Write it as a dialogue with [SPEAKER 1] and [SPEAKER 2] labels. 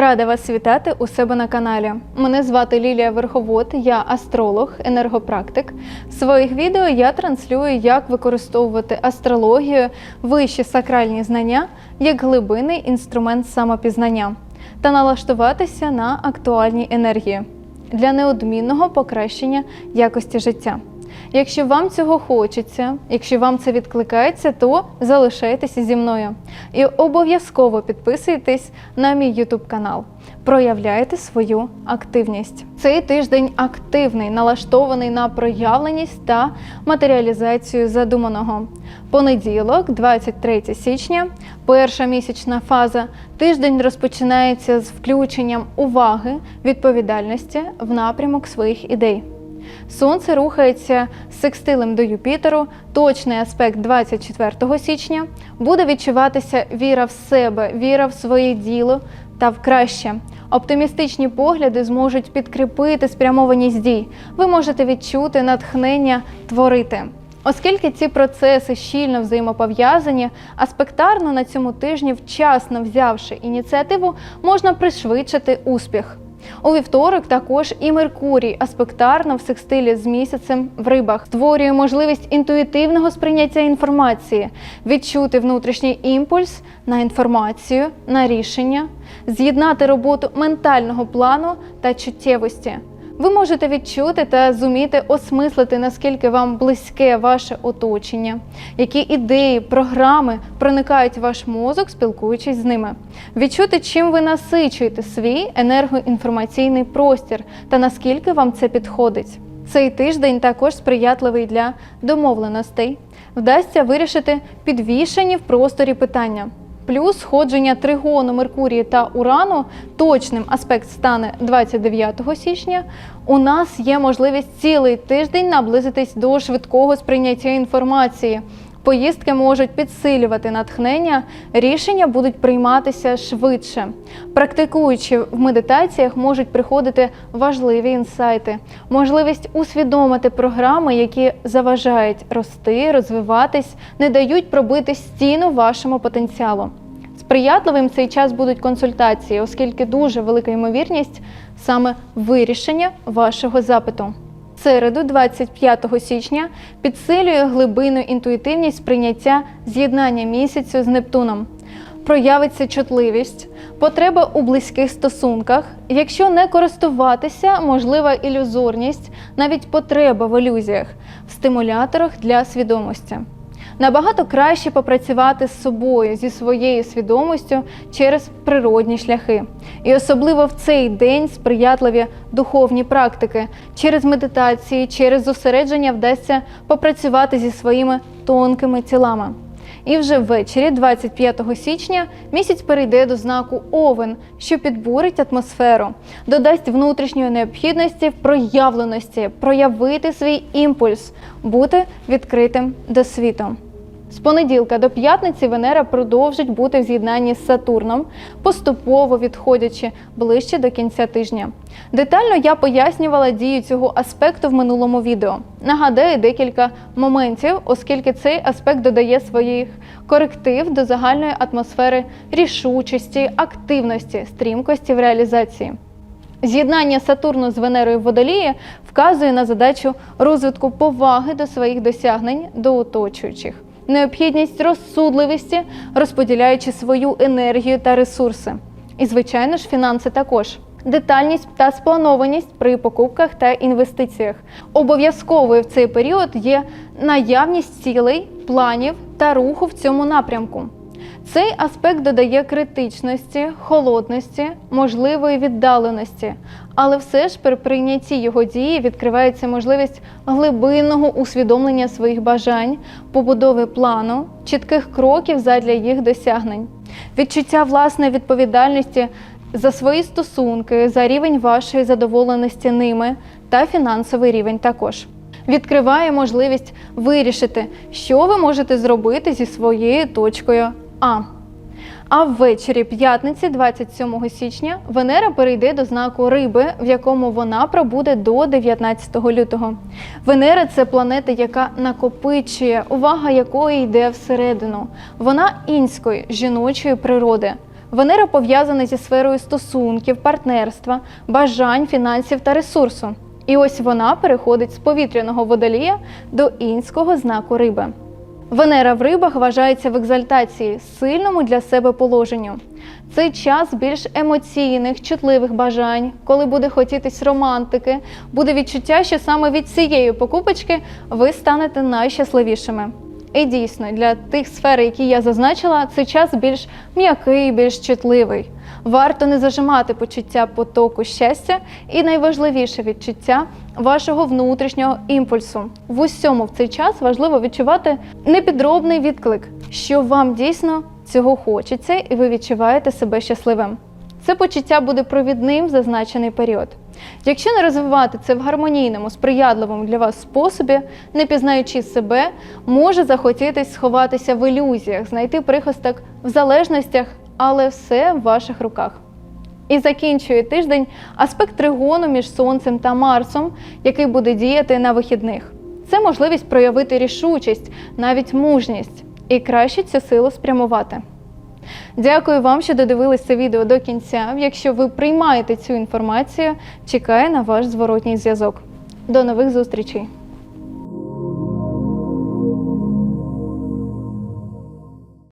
[SPEAKER 1] Рада вас вітати у себе на каналі. Мене звати Лілія Верховод, я астролог, енергопрактик. В своїх відео я транслюю, як використовувати астрологію, вищі сакральні знання як глибинний інструмент самопізнання та налаштуватися на актуальні енергії для неодмінного покращення якості життя. Якщо вам цього хочеться, якщо вам це відкликається, то залишайтеся зі мною і обов'язково підписуйтесь на мій YouTube канал. Проявляйте свою активність. Цей тиждень активний, налаштований на проявленість та матеріалізацію задуманого. Понеділок, 23 січня, перша місячна фаза. Тиждень розпочинається з включенням уваги, відповідальності в напрямок своїх ідей. Сонце рухається секстилем до Юпітеру. Точний аспект 24 січня буде відчуватися віра в себе, віра в своє діло та в краще. Оптимістичні погляди зможуть підкріпити спрямованість дій. Ви можете відчути натхнення творити. Оскільки ці процеси щільно взаємопов'язані, аспектарно на цьому тижні, вчасно взявши ініціативу, можна пришвидшити успіх. У вівторок також і Меркурій аспектарно в секстилі з місяцем в рибах створює можливість інтуїтивного сприйняття інформації, відчути внутрішній імпульс на інформацію, на рішення, з'єднати роботу ментального плану та чуттєвості. Ви можете відчути та зуміти осмислити, наскільки вам близьке ваше оточення, які ідеї, програми проникають в ваш мозок, спілкуючись з ними. Відчути, чим ви насичуєте свій енергоінформаційний простір та наскільки вам це підходить. Цей тиждень також сприятливий для домовленостей. Вдасться вирішити підвішені в просторі питання. Плюс сходження тригону Меркурії та Урану точним аспект стане 29 січня. У нас є можливість цілий тиждень наблизитись до швидкого сприйняття інформації. Поїздки можуть підсилювати натхнення, рішення будуть прийматися швидше. Практикуючи в медитаціях, можуть приходити важливі інсайти, можливість усвідомити програми, які заважають рости, розвиватись, не дають пробити стіну вашому потенціалу. Сприятливим цей час будуть консультації, оскільки дуже велика ймовірність саме вирішення вашого запиту. Середу, 25 січня, підсилює глибинну інтуїтивність прийняття з'єднання місяцю з Нептуном. Проявиться чутливість, потреба у близьких стосунках. Якщо не користуватися, можлива ілюзорність, навіть потреба в ілюзіях, в стимуляторах для свідомості. Набагато краще попрацювати з собою зі своєю свідомістю через природні шляхи. І особливо в цей день сприятливі духовні практики. Через медитації, через зосередження вдасться попрацювати зі своїми тонкими тілами. І вже ввечері, 25 січня, місяць перейде до знаку Овен, що підбурить атмосферу, додасть внутрішньої необхідності в проявленості, проявити свій імпульс, бути відкритим до світу. З понеділка до п'ятниці Венера продовжить бути в з'єднанні з Сатурном, поступово відходячи ближче до кінця тижня. Детально я пояснювала дію цього аспекту в минулому відео. Нагадаю декілька моментів, оскільки цей аспект додає своїх коректив до загальної атмосфери рішучості, активності, стрімкості в реалізації. З'єднання Сатурну з Венерою в Водолії вказує на задачу розвитку поваги до своїх досягнень до оточуючих, необхідність розсудливості, розподіляючи свою енергію та ресурси. І, звичайно ж, фінанси також. Детальність та спланованість при покупках та інвестиціях. Обов'язковою в цей період є наявність цілей, планів та руху в цьому напрямку. Цей аспект додає критичності, холодності, можливої віддаленості, але все ж при прийнятті його дії відкривається можливість глибинного усвідомлення своїх бажань, побудови плану, чітких кроків задля їх досягнень, відчуття власної відповідальності за свої стосунки, за рівень вашої задоволеності ними та фінансовий рівень також. Відкриває можливість вирішити, що ви можете зробити зі своєю точкою А. А ввечері п'ятниці, 27 січня, Венера перейде до знаку Риби, в якому вона пробуде до 19 лютого. Венера це планета, яка накопичує, увага якої йде всередину. Вона інської жіночої природи. Венера пов'язана зі сферою стосунків, партнерства, бажань, фінансів та ресурсу. І ось вона переходить з повітряного водолія до інського знаку риби. Венера в рибах вважається в екзальтації, сильному для себе положенню. Цей час більш емоційних, чутливих бажань, коли буде хотітись романтики, буде відчуття, що саме від цієї покупочки ви станете найщасливішими. І дійсно, для тих сфер, які я зазначила, цей час більш м'який, більш чутливий. Варто не зажимати почуття потоку щастя і найважливіше відчуття вашого внутрішнього імпульсу. В усьому в цей час важливо відчувати непідробний відклик, що вам дійсно цього хочеться, і ви відчуваєте себе щасливим. Це почуття буде провідним зазначений період. Якщо не розвивати це в гармонійному, сприятливому для вас способі, не пізнаючи себе, може захотітись сховатися в ілюзіях, знайти прихисток в залежностях, але все в ваших руках. І закінчує тиждень аспект тригону між Сонцем та Марсом, який буде діяти на вихідних. Це можливість проявити рішучість, навіть мужність, і краще цю силу спрямувати. Дякую вам, що додивились це відео до кінця. Якщо ви приймаєте цю інформацію, чекаю на ваш зворотній зв'язок. До нових зустрічей!